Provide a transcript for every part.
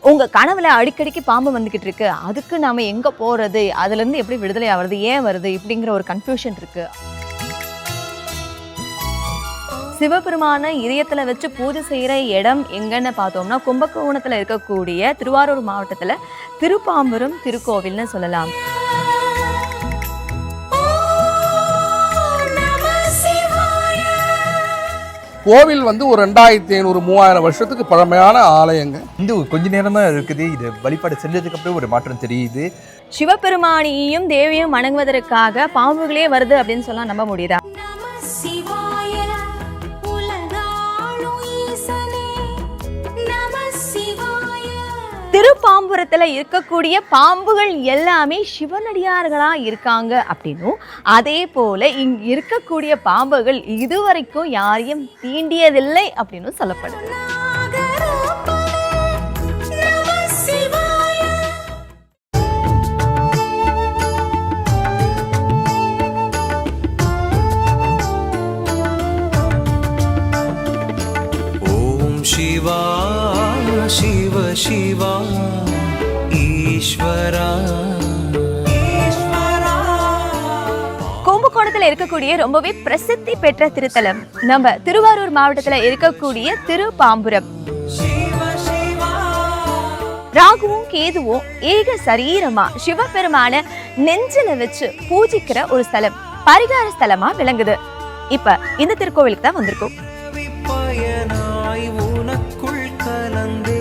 உங்க கனவுல அடிக்கடிக்கு பாம்பு வந்துகிட்டு இருக்கு. அதுக்கு நாம எங்க போறது? அதுல இருந்து எப்படி விடுதலை ஆவறது ஏன் வருது? இப்படிங்கிற ஒரு கன்ஃபியூஷன் இருக்கு. சிவபெருமான இதயத்துல வச்சு பூஜை செய்யற இடம் எங்கன்னு பார்த்தோம்னா கும்பகோணத்துல இருக்கக்கூடிய திருவாரூர் மாவட்டத்துல திருப்பாம்புரம் திருக்கோவில்னு சொல்லலாம். கோவில் வந்து ஒரு ரெண்டாயிரத்தி ஐநூறு மூவாயிரம் வருஷத்துக்கு பழமையான ஆலயங்க. இந்த கொஞ்ச நேரம் தான் இருக்குது. இது வழிபாடு செஞ்சதுக்கு அப்புறம் ஒரு மாற்றம் தெரியுது. சிவபெருமானியையும் தேவியும் வணங்குவதற்காக பாம்புகளே வருது அப்படின்னு சொல்ல நம்ப முடியுதா? திருப்பாம்புரத்தில் இருக்கக்கூடிய பாம்புகள் எல்லாமே சிவனடியார்களா இருக்காங்க அப்படின்னும். அதே போல இங் இருக்கக்கூடிய பாம்புகள் இதுவரைக்கும் யாரையும் தீண்டியதில்லை அப்படின்னு சொல்லப்படுது. இருக்கக்கூடிய ரொம்பவே பிரசித்தி பெற்ற திருத்தலம். நம்ம திருவாரூர் மாவட்டத்துல இருக்கக்கூடிய திருப்பாம்புரம். ராகுவும் கேதுவும் ஏக சரீரமா சிவபெருமான நெஞ்சில வச்சு பூஜிக்கிற ஒரு ஸ்தலம். பரிகார ஸ்தலமா விளங்குது. இப்ப இந்த திருக்கோவிலுக்கு தான் வந்திருக்கோம். பயனாய் உனக்குள் கலந்தே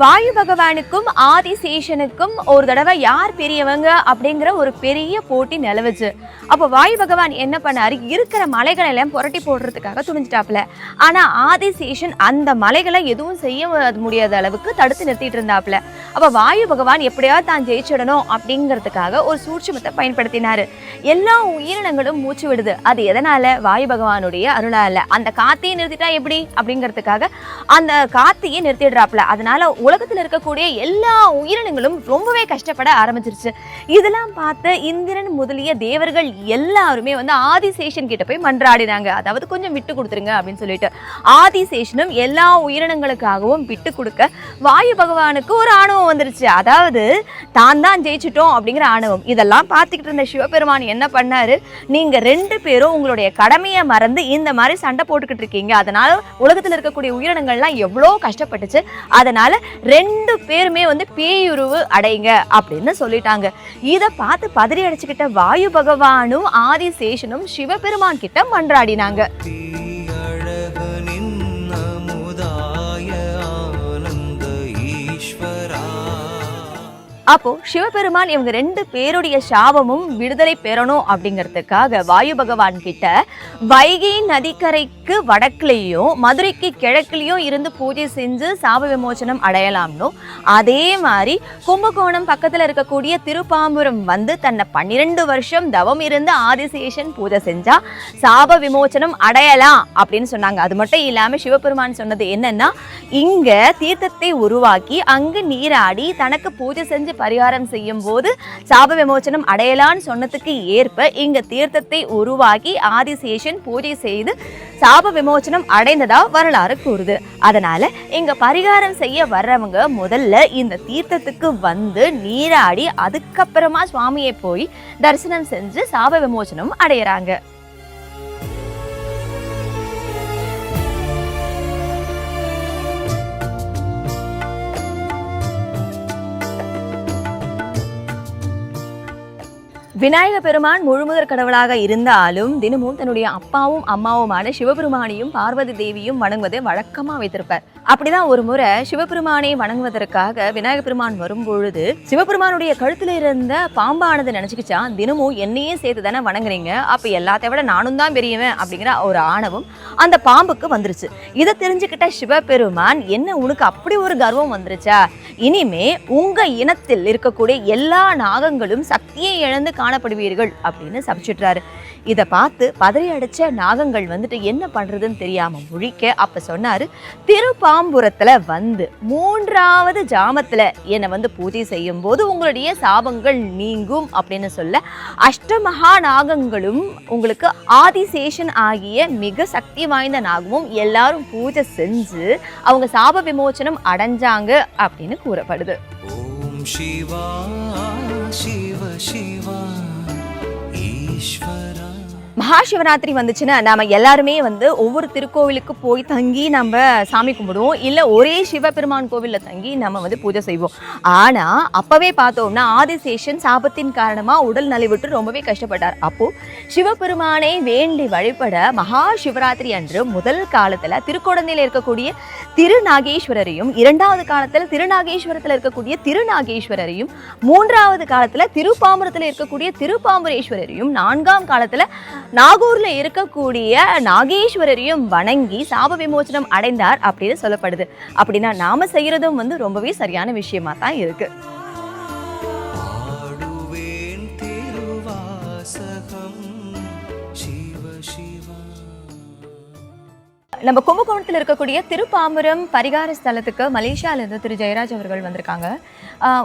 வாயு பகவானுக்கும் ஆதிசேஷனுக்கும் ஒரு தடவை யார் பெரியவங்க அப்படிங்கிற ஒரு பெரிய போட்டி நிலவுச்சு. அப்போ வாயு பகவான் என்ன பண்ணாரு? இருக்கிற மலைகளை எல்லாம் புரட்டி போடுறதுக்காக துணிஞ்சிட்டாப்ல ஆனால் ஆதிசேஷன் அந்த மலைகளை எதுவும் செய்ய முடியாத அளவுக்கு தடுத்து நிறுத்திட்டு இருந்தாப்ல அப்போ வாயு பகவான் எப்படியாவது தான் ஜெயிச்சிடணும் அப்படிங்கிறதுக்காக ஒரு சூட்சமத்தை பயன்படுத்தினார். எல்லா உயிரினங்களும் மூச்சு விடுது. அது எதனால்? வாயு பகவானுடைய அருளால. அந்த காத்தையே நிறுத்திட்டா எப்படி? அப்படிங்கிறதுக்காக அந்த காத்தையே நிறுத்திடுறாப்புல. அதனால் உலகத்தில் இருக்கக்கூடிய எல்லா உயிரினங்களும் ரொம்பவே கஷ்டப்பட ஆரம்பிச்சிருச்சு. இதெல்லாம் பார்த்த இந்திரன் முதலிய தேவர்கள் எல்லாருமே வந்து ஆதிசேஷன் கிட்ட போய் மன்றாடினாங்க. அதாவது கொஞ்சம் விட்டு கொடுத்துருங்க அப்படின்னு சொல்லிட்டு. ஆதிசேஷனும் எல்லா உயிரினங்களுக்காகவும் விட்டு கொடுக்க வாயு பகவானுக்கு ஒரு ஆணவம் வந்துருச்சு. அதாவது தான் தான் ஜெயிச்சிட்டோம் அப்படிங்கிற ஆணவம். இதெல்லாம் பார்த்துக்கிட்டு இருந்த சிவபெருமான் என்ன பண்ணாரு? நீங்க ரெண்டு பேரும் உங்களுடைய கடமையை மறந்து இந்த மாதிரி சண்டை போட்டுக்கிட்டு இருக்கீங்க. அதனால உலகத்துல இருக்கக்கூடிய உயிரினங்கள்லாம் எவ்வளோ கஷ்டப்பட்டுச்சு. அதனால ரெண்டு பேருமே வந்து பேயுருவு அடைங்க அப்படின்னு சொல்லிட்டாங்க. இதை பார்த்து பதறி அடிச்சுக்கிட்ட வாயு பகவானும் ஆதிசேஷனும் சிவபெருமான் கிட்ட மன்றாடினாங்க. அப்போ சிவபெருமான் இவங்க ரெண்டு பேருடைய சாபமும் விடுதலை பெறணும் அப்படிங்கிறதுக்காக வாயு பகவான் கிட்ட வைகை நதிக்கரைக்கு வடக்குலேயும் மதுரைக்கு கிழக்குலேயும் இருந்து பூஜை செஞ்சு சாப விமோசனம் அடையலாம்னு அதே மாதிரி கும்பகோணம் பக்கத்தில் இருக்கக்கூடிய திருப்பாம்புரம் வந்து தன்னை பன்னிரெண்டு வருஷம் தவம் இருந்து ஆதிசேஷன் பூஜை செஞ்சா சாப விமோசனம் அடையலாம் அப்படின்னு சொன்னாங்க. அது மட்டும் இல்லாமல் சிவபெருமான் சொன்னது என்னன்னா இங்க தீர்த்தத்தை உருவாக்கி அங்கு நீராடி தனக்கு பூஜை செஞ்சு பரிகாரம் செய்யும் போது சாப விமோசனம் அடையலான்னு சொன்னதுக்கு ஏற்ப இங்க தீர்த்தத்தை உருவாக்கி ஆதிசேஷன் பூஜை செய்து சாப விமோசனம் அடைந்ததா வரலாறு கூறுது. அதனால இங்க பரிகாரம் செய்ய வர்றவங்க முதல்ல இந்த தீர்த்தத்துக்கு வந்து நீராடி அதுக்கப்புறமா சுவாமியை போய் தரிசனம் செஞ்சு சாப விமோசனம் அடையிறாங்க. விநாயக பெருமான் முழுமுதற் கடவுளாக இருந்தாலும் தினமும் தன்னுடைய அப்பாவும் அம்மாவுமான சிவபெருமானையும் பார்வதி தேவியும் வணங்குவதை வழக்கமா வைத்திருப்பார். அப்படிதான் ஒரு முறை சிவபெருமானை வணங்குவதற்காக விநாயக பெருமான் வரும்பொழுது சிவபெருமானுடைய கழுத்துல இருந்த பாம்பானது நினைச்சுக்கிச்சா தினமும் என்னையே சேர்த்து தானே வணங்குறீங்க அப்ப எல்லாத்தை விட நானும் தான் பெரியவன் அப்படிங்கிற ஒரு ஆணவம் அந்த பாம்புக்கு வந்துருச்சு. இதை தெரிஞ்சுக்கிட்ட சிவபெருமான் என்ன உனக்கு அப்படி ஒரு கர்வம் வந்துருச்சா? இனிமே உங்க இனத்தில் இருக்கக்கூடிய எல்லா நாகங்களும் சக்தியை இழந்து காணப்படுவீர்கள் அப்படின்னு சபிச்சிட்றாரு. இதை பார்த்து பதறி அடைச்ச நாகங்கள் வந்துட்டு என்ன பண்ணுறதுன்னு தெரியாமல் முழிக்க அப்போ சொன்னார் திருப்பாம்புரத்தில் வந்து மூன்றாவது ஜாமத்தில் என்னை வந்து பூஜை செய்யும் போது உங்களுடைய சாபங்கள் நீங்கும் அப்படின்னு சொல்ல அஷ்டமகா நாகங்களும் உங்களுக்கு ஆதிசேஷன் ஆகிய மிக சக்தி வாய்ந்த நாகமும் எல்லாரும் பூஜை செஞ்சு அவங்க சாப விமோச்சனம் அடைஞ்சாங்க அப்படின்னு கூறப்படுது. ஓம் சிவா சிவ சிவா. ईश्वरा மகாசிவராத்திரி வந்துச்சுன்னா நம்ம எல்லாருமே வந்து ஒவ்வொரு திருக்கோவிலுக்கு போய் தங்கி நம்ம சாமி கும்பிடுவோம். இல்லை ஒரே சிவபெருமான் கோவிலில் தங்கி நம்ம வந்து பூஜை செய்வோம். ஆனால் அப்போவே பார்த்தோம்னா ஆதிசேஷன் சாபத்தின் காரணமாக உடல் நலிவிட்டு ரொம்பவே கஷ்டப்பட்டார். அப்போது சிவபெருமானை வேண்டி வழிபட மகா சிவராத்திரி அன்று முதல் காலத்தில் திருக்கோடந்தையில் இருக்கக்கூடிய திருநாகேஸ்வரரையும் இரண்டாவது காலத்தில் திருநாகேஸ்வரத்தில் இருக்கக்கூடிய திருநாகேஸ்வரரையும் மூன்றாவது காலத்தில் திருப்பாம்பரத்தில் இருக்கக்கூடிய திருப்பாம்பரேஸ்வரரையும் நான்காம் காலத்தில் நாகூர்ல இருக்கக்கூடிய நாகேஸ்வரரையும் வணங்கி சாப விமோசனம் அடைந்தார் அப்படின்னு சொல்லப்படுது. அப்படின்னா நாம செய்யறதும் வந்து ரொம்பவே சரியான விஷயமா தான் இருக்கு. நம்ம கும்பகோணத்தில் இருக்கக்கூடிய திருப்பாம்புரம் பரிகார ஸ்தலத்துக்கு மலேசியால இருந்து திரு ஜெயராஜ் அவர்கள் வந்திருக்காங்க.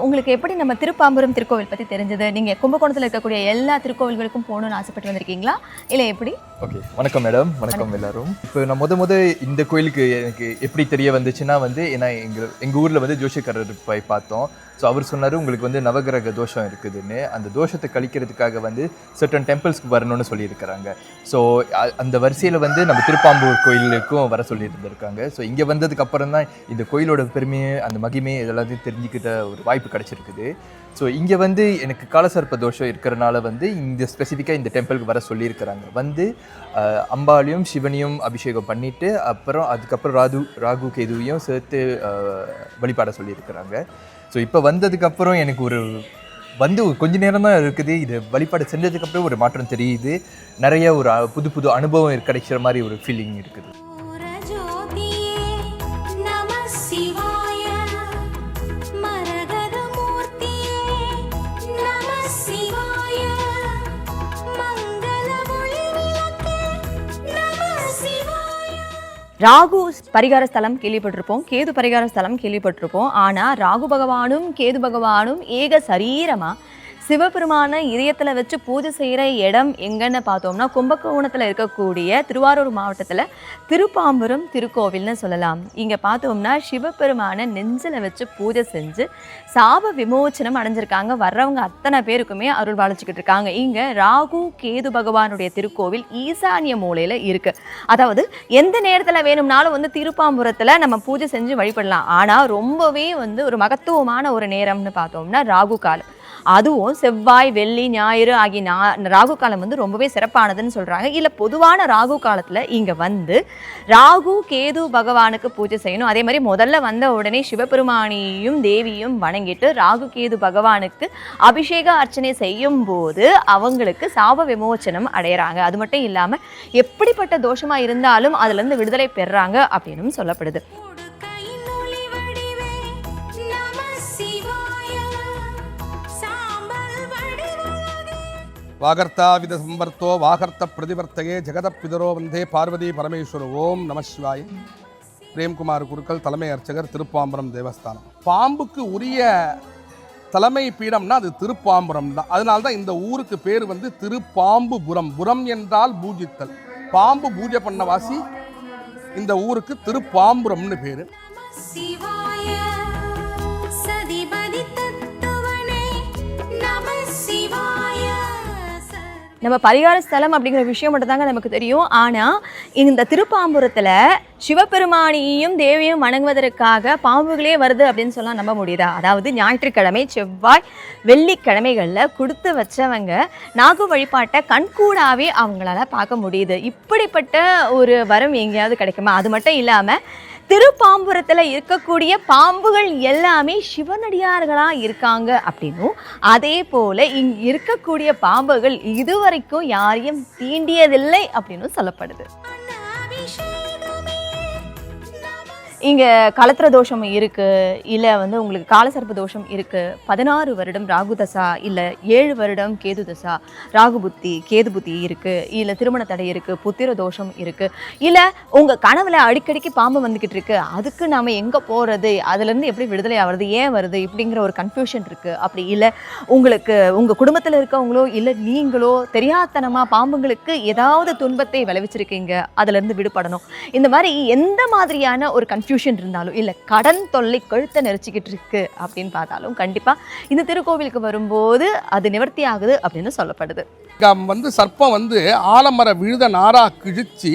உங்களுக்கு எப்படி நம்ம திருப்பாம்புரம் திருக்கோவில் பத்தி தெரிஞ்சது? நீங்க கும்பகோணத்தில் இருக்கக்கூடிய எல்லா திருக்கோவில்களுக்கும் போகணும்னு ஆசைப்பட்டு வந்திருக்கீங்களா? இல்ல எப்படி? ஓகே வணக்கம் மேடம். வணக்கம் எல்லாரும். இப்போ நான் முத முத இந்த கோயிலுக்கு எனக்கு எப்படி தெரிய வந்துச்சுன்னா வந்து ஏன்னா எங்கள் எங்கள் ஊரில் வந்து ஜோஷியக்காரர் போய் பார்த்தோம். ஸோ அவர் சொன்னார் உங்களுக்கு வந்து நவகிரக தோஷம் இருக்குதுன்னு. அந்த தோஷத்தை கழிக்கிறதுக்காக வந்து சர்டன் டெம்பிள்ஸ்க்கு வரணும்னு சொல்லியிருக்கிறாங்க. ஸோ அந்த வரிசையில் வந்து நம்ம திருப்பாம்பூர் கோயிலுக்கும் வர சொல்லியிருந்திருக்காங்க ஸோ இங்கே வந்ததுக்கு அப்புறம் தான் இந்த கோயிலோட பெருமையை அந்த மகிமையை இதெல்லாத்தையும் தெரிஞ்சுக்கிட்ட ஒரு வாய்ப்பு கிடச்சிருக்குது. ஸோ இங்கே வந்து எனக்கு காலசர்ப்ப தோஷம் இருக்கிறனால வந்து இந்த ஸ்பெசிஃபிக்காக இந்த டெம்பிளுக்கு வர சொல்லியிருக்கிறாங்க. வந்து அம்பாலையும் சிவனையும் அபிஷேகம் பண்ணிவிட்டு அப்புறம் அதுக்கப்புறம் ராது ராகு கேதுவையும் சேர்த்து வழிபாட சொல்லியிருக்கிறாங்க. ஸோ இப்போ வந்ததுக்கப்புறம் எனக்கு ஒரு வந்து ஒரு கொஞ்ச நேரம் தான் இருக்குது. இது வழிபாடு செஞ்சதுக்கப்புறம் ஒரு மாற்றம் தெரியுது. நிறைய ஒரு புது புது அனுபவம் கிடைக்கிற மாதிரி ஒரு ஃபீலிங் இருக்குது. ராகு பரிகார ஸ்தலம் கேள்விப்பட்டிருப்போம் கேது பரிகார ஸ்தலம் கேள்விப்பட்டிருப்போம். ஆனா ராகு பகவானும் கேது பகவானும் ஏக சரீரமா சிவபெருமான இதயத்தில் வச்சு பூஜை செய்கிற இடம் எங்கன்னு பார்த்தோம்னா கும்பகோணத்தில் இருக்கக்கூடிய திருவாரூர் மாவட்டத்தில் திருப்பாம்புரம் திருக்கோவில்னு சொல்லலாம். இங்கே பார்த்தோம்னா சிவபெருமான நெஞ்சில் வச்சு பூஜை செஞ்சு சாப விமோச்சனம் அடைஞ்சிருக்காங்க. வர்றவங்க அத்தனை பேருக்குமே அருள் பாலிச்சுக்கிட்டு இருக்காங்க. இங்கே ராகு கேது பகவானுடைய திருக்கோவில் ஈசானிய மூலையில் இருக்குது அதாவது எந்த நேரத்தில் வேணும்னாலும் வந்து திருப்பாம்புரத்தில் நம்ம பூஜை செஞ்சு வழிபடலாம். ஆனால் ரொம்பவே வந்து ஒரு மகத்துவமான ஒரு நேரம்னு பார்த்தோம்னா ராகு காலம். அதுவும் செவ்வாய் வெள்ளி ஞாயிறு ஆகிய நா ராகு காலம் வந்து ரொம்பவே சிறப்பானதுன்னு சொல்கிறாங்க இல்லை பொதுவான ராகு காலத்தில் இங்கே வந்து ராகு கேது பகவானுக்கு பூஜை செய்யணும். அதே மாதிரி முதல்ல வந்த உடனே சிவபெருமானியும் தேவியும் வணங்கிட்டு ராகு கேது பகவானுக்கு அபிஷேக அர்ச்சனை செய்யும் போது அவங்களுக்கு சாப விமோச்சனம் அடையிறாங்க. அது மட்டும் இல்லாமல் எப்படிப்பட்ட தோஷமாக இருந்தாலும் அதுலேருந்து விடுதலை பெறுறாங்க அப்படின்னும் சொல்லப்படுது. வாகர்த்தாவித சம்பர்த்தோ வாகர்த்த பிரதிவர்த்தையே ஜெகதப்பிதரோ வந்தே பார்வதி பரமேஸ்வர. ஓம் நமசிவாய பிரேம்குமார் குருக்கள் தலைமை அர்ச்சகர் திருப்பாம்பரம் தேவஸ்தானம். பாம்புக்கு உரிய தலைமை பீடம்னா அது திருப்பாம்பரம் தான். அதனால தான் இந்த ஊருக்கு பேர் வந்து திருப்பாம்புபுரம். புரம் என்றால் பூஜித்தல். பாம்பு பூஜை பண்ண வாசி இந்த ஊருக்கு திருப்பாம்புரம்னு பேர். சிவாய. நம்ம பரிகார ஸ்தலம் அப்படிங்கிற விஷயம் மட்டும் தாங்க நமக்கு தெரியும். ஆனால் இந்த திருப்பாம்புரத்தில் சிவபெருமானியையும் தேவியும் வணங்குவதற்காக பாம்புகளே வருது அப்படின்னு சொல்லலாம் நம்ப முடியுதா? அதாவது ஞாயிற்றுக்கிழமை செவ்வாய் வெள்ளிக்கிழமைகளில் கொடுத்து வச்சவங்க நாகு வழிபாட்டை கண்கூடாவே அவங்களால பார்க்க முடியுது. இப்படிப்பட்ட ஒரு வரம் எங்கேயாவது கிடைக்குமா? அது மட்டும் இல்லாமல் திருப்பாம்புரத்துல இருக்கக்கூடிய பாம்புகள் எல்லாமே சிவனடியார்களாக இருக்காங்க அப்படின்னும். அதே போல இங்க இருக்கக்கூடிய பாம்புகள் இதுவரைக்கும் யாரையும் தீண்டியதில்லை அப்படின்னு சொல்லப்படுது. இங்கே கலத்திர தோஷம் இருக்குது இல்லை வந்து உங்களுக்கு காலசர்ப்ப தோஷம் இருக்குது பதினாறு வருடம் ராகு தசா இல்லை ஏழு வருடம் கேது தசா ராகு புத்தி கேது புத்தி இருக்குது இல்லை திருமண தடை இருக்குது புத்திர தோஷம் இருக்குது இல்லை உங்கள் கனவில் அடிக்கடிக்கு பாம்பு வந்துக்கிட்டு இருக்கு அதுக்கு நாம் எங்கே போகிறது அதுலேருந்து எப்படி விடுதலை ஆகிறது ஏன் வருது இப்படிங்கிற ஒரு கன்ஃபியூஷன் இருக்குது அப்படி இல்லை உங்களுக்கு உங்கள் குடும்பத்தில் இருக்கவங்களோ இல்லை நீங்களோ தெரியாதனமாக பாம்புங்களுக்கு ஏதாவது துன்பத்தை விளைவிச்சிருக்கீங்க அதுலேருந்து விடுபடணும். இந்த மாதிரி எந்த மாதிரியான ஒரு கன்ஃபியூஷன் இருந்தாலும் இல்லை கடன் தொல்லை கழுத்தை நெரிச்சிக்கிட்டு இருக்கு அப்படின்னு பார்த்தாலும் கண்டிப்பாக இந்த திருக்கோவிலுக்கு வரும்போது அது நிவர்த்தி ஆகுது அப்படின்னு சொல்லப்படுது. வந்து சர்ப்பம் வந்து ஆலமர விழுத நாரா கிழிச்சு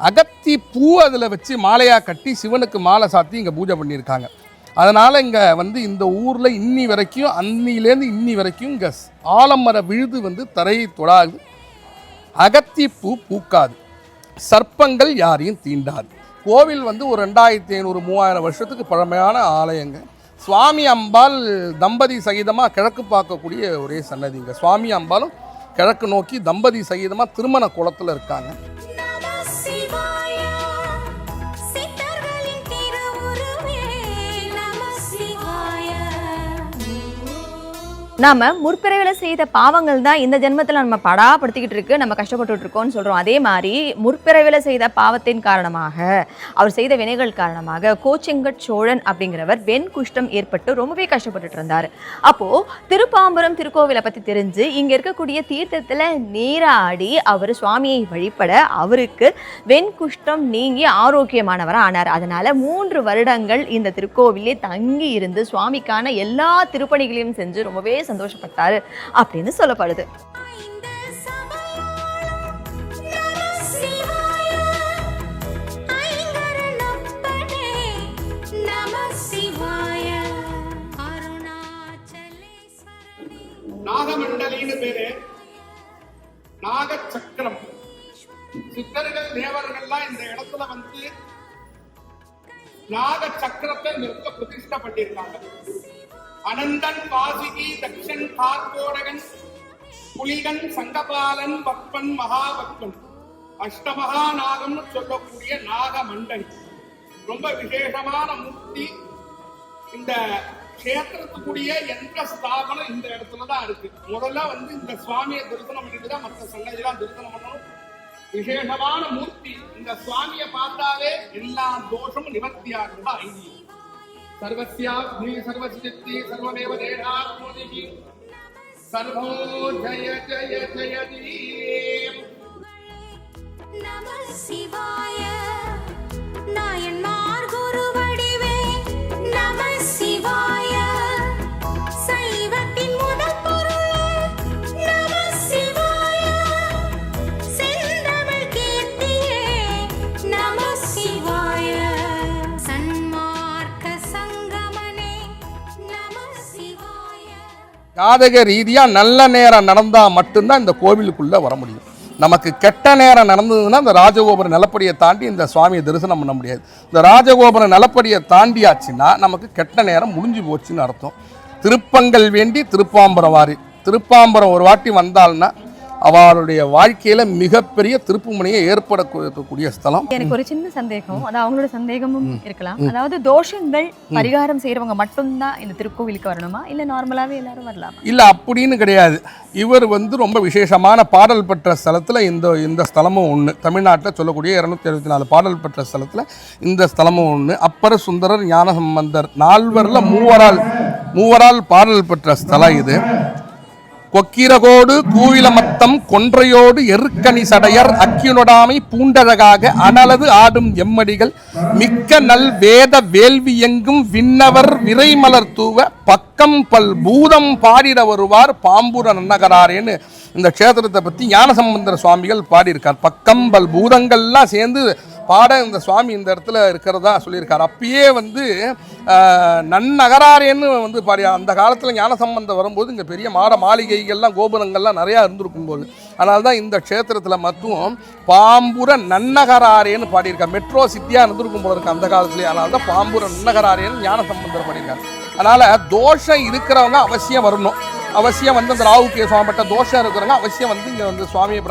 அகத்தி பூ அதில் வச்சு மாலையாக கட்டி சிவனுக்கு மாலை சாத்தி இங்கே பூஜை பண்ணியிருக்காங்க. அதனால் இங்கே வந்து இந்த ஊரில் இன்னி வரைக்கும் அன்னிலேருந்து இன்னி வரைக்கும் இங்கே ஆலமர விழுது வந்து தரையை தொடாது. அகத்தி பூ பூக்காது. சர்ப்பங்கள் யாரையும் தீண்டாது. கோவில் வந்து ஒரு ரெண்டாயிரத்தி ஐநூறு மூவாயிரம் வருஷத்துக்கு பழமையான ஆலயங்க. சுவாமி அம்பாள் தம்பதி சகிதமாக கிழக்கு பார்க்கக்கூடிய ஒரே சன்னதிங்க. சுவாமி அம்பாலும் கிழக்கு நோக்கி தம்பதி சகிதமாக திருமண குளத்தில் இருக்காங்க. நாம முற்பிறவில செய்த பாவங்கள் தான் இந்த ஜென்மத்தில் நம்ம படாப்படுத்திக்கிட்டு இருக்கு நம்ம கஷ்டப்பட்டுட்டு இருக்கோம்னு சொல்றோம். அதே மாதிரி முற்பிறவில செய்த பாவத்தின் காரணமாக அவர் செய்த வினைகள் காரணமாக கோச்செங்கட் சோழன் அப்படிங்கிறவர் வெண் குஷ்டம் ஏற்பட்டு ரொம்பவே கஷ்டப்பட்டுட்டு இருந்தார். அப்போ திருப்பாம்பரம் திருக்கோவிலை பத்தி தெரிஞ்சு இங்க இருக்கக்கூடிய தீர்த்தத்தில் நீராடி அவர் சுவாமியை வழிபட அவருக்கு வெண் குஷ்டம் நீங்கி ஆரோக்கியமானவராக ஆனார். அதனால மூன்று வருடங்கள் இந்த திருக்கோவிலே தங்கி இருந்து சுவாமிக்கான எல்லா திருப்பணிகளையும் செஞ்சு ரொம்பவே சந்தோஷப்பட்டாரு அப்படின்னு சொல்லப்படுது. நாகமண்டலின்னு பேரு. நாக சக்கரம் சித்தர்கள் தேவர்கள்லாம் இந்த இடத்துல வந்து நாக சக்கரத்தை நிறுத்த பிரதிஷ்டை பண்ணியிருக்காங்க. அனந்தன் வாசுகி தக்ஷன் கார்கோடகன் புலிகன் சங்கபாலன் பக்பன் மகாபக்பன் அஷ்டமகா நாகம்னு சொல்லக்கூடிய மண்டன் ரொம்ப விசேஷமான மூர்த்தி. இந்த கஷேத்திரத்துக்குரிய எந்த ஸ்தாபனம் இந்த இடத்துல தான் இருக்கு. முதல்ல வந்து இந்த சுவாமியை தரிசனம் பண்ணிட்டு தான் மற்ற சன்னதிலாம் தரிசனம் பண்ணணும். விசேஷமான மூர்த்தி. இந்த சுவாமியை பார்த்தாலே எல்லா தோஷமும் நிவர்த்தியாகிறதா ஆகுதா ஐதீகம். सर्वस्याब्धि सर्वो जय जय जय नम शिवाय। नायन्मा ஜாதக ரீதியாக நல்ல நேரம் நடந்தால் மட்டும்தான் இந்த கோவிலுக்குள்ளே வர முடியும். நமக்கு கெட்ட நேரம் நடந்ததுன்னா இந்த ராஜகோபுர நிலப்படியை தாண்டி இந்த சுவாமியை தரிசனம் பண்ண முடியாது. இந்த ராஜகோபுர நிலப்படியை தாண்டியாச்சுன்னா நமக்கு கெட்ட நேரம் முடிஞ்சு போச்சுன்னு அர்த்தம். திருப்பங்கள் வேண்டி திருப்பாம்பரம் வாரி. திருப்பாம்பரம் ஒரு வாட்டி வந்தால்னா அவளுடைய வாழ்க்கையில மிகப்பெரிய திருப்புமுனையை ஏற்படக்கூடிய ஸ்தலம். எனக்கு ஒரு சின்ன சந்தேகம். அது அவங்களோட சந்தேகமும் இருக்கலாம். அதாவது தோஷங்கள் பரிகாரம் செய்யறவங்க மட்டும்தான் இந்த திருக்கோவிலுக்கு வரணுமா? இல்ல நார்மலாவே எல்லாரும் வரலாமா? இல்லை அப்படின்னு கிடையாது. இவர் வந்து ரொம்ப விசேஷமான பாடல் பெற்ற ஸ்தலத்தில் இந்த இந்த ஸ்தலமும் ஒன்று தமிழ்நாட்டில் சொல்லக்கூடிய இரநூத்தி அறுபத்தி நாலு பாடல் பெற்ற ஸ்தலத்தில் இந்த ஸ்தலமும் ஒன்று அப்பர சுந்தரர் ஞானசம்பந்தர் நால்வரில் மூவரால் மூவரால் பாடல் பெற்ற ஸ்தலம் இது. கொக்கிரகோடு கூவிலமத்தம் கொன்றையோடு எருக்கணி சடையர் அக்கியுனொடாமை பூண்டழகாக அனலது ஆடும் எம்மடிகள் மிக்க நல் வேத வேள்வி எங்கும் விண்ணவர் விரைமலர் தூவ பக்கம் பல் பூதம் பாடிட வருவார் பாம்புர நன்னகராரேன்னு இந்த க்ஷேத்திரத்தை பற்றி ஞானசம்பந்தர சுவாமிகள் பாடியிருக்கார். பக்கம் பல் பூதங்கள்லாம் சேர்ந்து பாட இந்த சுவாமி இந்த இடத்துல இருக்கிறதா சொல்லியிருக்கார். அப்பயே வந்து நன்னகராரேன்னு வந்து பாடி அந்த காலத்தில் ஞானசம்பந்தம் வரும்போது இங்கே பெரிய மாட மாளிகைகள்லாம் கோபுரங்கள்லாம் நிறையா இருந்திருக்கும் போது. அதனால தான் இந்த க்ஷேத்திரத்தில் மட்டும் பாம்புர நன்னகராரேன்னு பாடியிருக்கார். மெட்ரோ சிட்டியாக இருந்திருக்கும் போல இருக்கு அந்த காலத்துலேயே அதனால தான் பாம்புர நன்னகராரேன்னு ஞானசம்பந்தர் பாடியிருக்காரு. அதனால் தோஷம் இருக்கிறவங்க அவசியம் வரணும். அவசியம் வந்து அந்த ராவுக்கு சுவாமிப்பட்ட தோஷம் இருக்கிறவங்க அவசியம் வந்து இங்கே வந்து சுவாமியை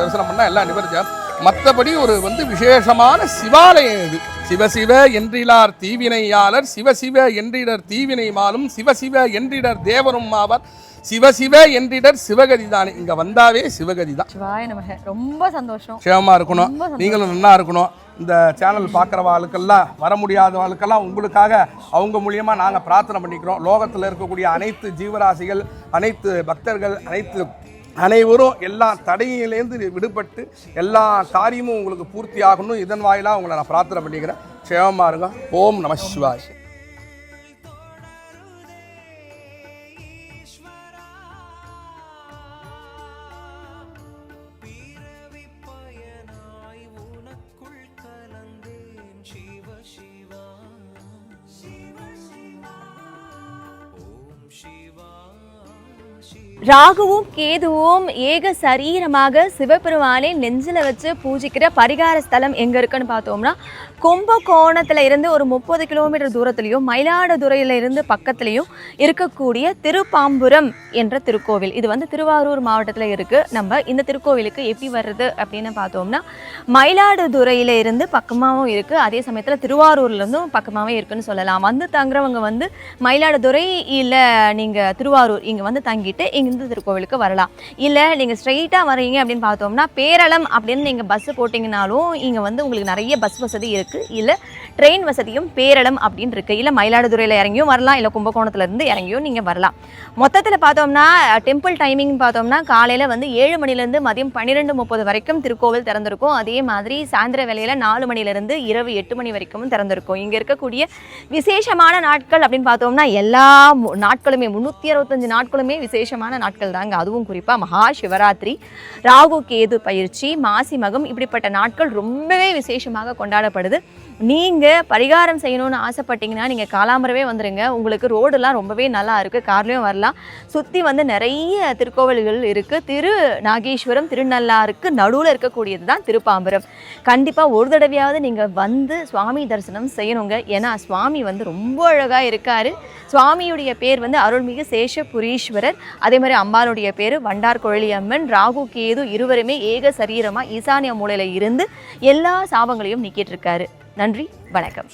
தரிசனம் பண்ணால் எல்லாம் நிவர்த்தியா மற்றபடி ஒரு வந்து விசேஷமான சிவாலயம் இது. சிவசிவ என்றிலார் தீவினையாளர் சிவசிவ என்றிடர் தீவினை மாலும் சிவசிவ என்றிடர் தேவரும் ஆவார் சிவசிவ என்றிடர் சிவகதிதான். இங்க வந்தாவே சிவகதி தான் ரொம்ப சந்தோஷம். க்ஷேமமா இருக்கணும். நீங்களும் நல்லா இருக்கணும். இந்த சேனல் பார்க்குறவாளுக்கெல்லாம் வர முடியாதவாளுக்கெல்லாம் உங்களுக்காக அவங்க மூலியமா நாங்கள் பிரார்த்தனை பண்ணிக்கிறோம். லோகத்தில் இருக்கக்கூடிய அனைத்து ஜீவராசிகள் அனைத்து பக்தர்கள் அனைத்து அனைவரும் எல்லா தடையிலேருந்து விடுபட்டு எல்லா காரியமும் உங்களுக்கு பூர்த்தி ஆகணும் இதன் வாயிலாக உங்களை நான் பிரார்த்தனை பண்ணிக்கிறேன். க்ஷேமமா இருங்க. ஓம் நம சிவாய். ராகுவும் கேதுவும் ஏக சரீரமாக சிவபெருமானை நெஞ்சில் வச்சு பூஜிக்கிற பரிகார ஸ்தலம் எங்க இருக்குன்னு பார்த்தோம்னா கும்பகோணத்துல இருந்து ஒரு முப்பது கிலோமீட்டர் தூரத்துலையும் மயிலாடுதுறையில இருந்து பக்கத்துலேயும் இருக்கக்கூடிய திருப்பாம்புரம் என்ற திருக்கோவில். இது வந்து திருவாரூர் மாவட்டத்தில் இருக்கு. நம்ம இந்த திருக்கோவிலுக்கு எப்படி வர்றது அப்படின்னு பார்த்தோம்னா மயிலாடுதுறையில இருந்து பக்கமாகவும் இருக்கு. அதே சமயத்தில் திருவாரூர்ல இருந்தும் பக்கமாகவே இருக்குன்னு சொல்லலாம். வந்து தங்குறவங்க வந்து மயிலாடுதுறை இல்லை நீங்கள் திருவாரூர் இங்கே வந்து தங்கிட்டு இங்கிருந்து திருக்கோவிலுக்கு வரலாம். இல்லை நீங்கள் ஸ்ட்ரெயிட்டாக வரீங்க அப்படின்னு பார்த்தோம்னா பேரளம் அப்படின்னு நீங்கள் பஸ்ஸு போட்டிங்கனாலும் இங்கே வந்து உங்களுக்கு நிறைய பஸ் வசதி இருக்குது இல்லை ட்ரெயின் வசதியும் பேரளம் அப்படின்னு இருக்குது இல்லை மயிலாடுதுறையில் இறங்கியும் வரலாம். இல்லை கும்பகோணத்துலேருந்து இறங்கியும் நீங்கள் வரலாம். மொத்தத்தில் பார்த்தோம்னா டெம்பிள் டைமிங் பார்த்தோம்னா காலையில் வந்து ஏழு மணிலேருந்து மதியம் பன்னிரெண்டு முப்பது வரைக்கும் திருக்கோவில் திறந்திருக்கும். அதே மாதிரி சாயந்தர வேலையில் நாலு மணிலேருந்து இரவு எட்டு மணி வரைக்கும் திறந்திருக்கும். இங்கே இருக்கக்கூடிய விசேஷமான நாட்கள் அப்படின்னு பார்த்தோம்னா எல்லா நாட்களுமே முந்நூற்றி அறுபத்தஞ்சு நாட்களுமே விசேஷமான நாட்கள் நாட்கள் தாங்க அதுவும் குறிப்பாக மகா சிவராத்திரி ராகு கேது பயிற்சி மாசி மகம் இப்படிப்பட்ட நாட்கள் ரொம்பவே விசேஷமாக கொண்டாடப்படுது. நீங்கள் பரிகாரம் செய்யணும்னு ஆசைப்பட்டீங்கன்னா நீங்கள் காலாமரவே வந்துடுங்க உங்களுக்கு ரோடெல்லாம் ரொம்பவே நல்லா இருக்குது கார்லேயும் வரலாம். சுற்றி வந்து நிறைய திருக்கோவில்கள் இருக்குது திரு நாகேஸ்வரம் திருநள்ளாருக்கு நடுவில் இருக்கக்கூடியது தான் திருப்பாம்பரம். கண்டிப்பாக ஒரு தடவையாவது நீங்கள் வந்து சுவாமி தரிசனம் செய்யணுங்க. ஏன்னா சுவாமி வந்து ரொம்ப அழகாக இருக்கார். சுவாமியுடைய பேர் வந்து அருள்மிகு சேஷபுரீஸ்வரர். அதே மாதிரி அம்பாளுடைய பேர் வண்டார் கொழலியம்மன். ராகு கேது இருவருமே ஏக சரீரமாக ஈசானிய மூலையில் இருந்து எல்லா சாபங்களையும் நீக்கிட்டு இருக்காரு. நன்றி வணக்கம்.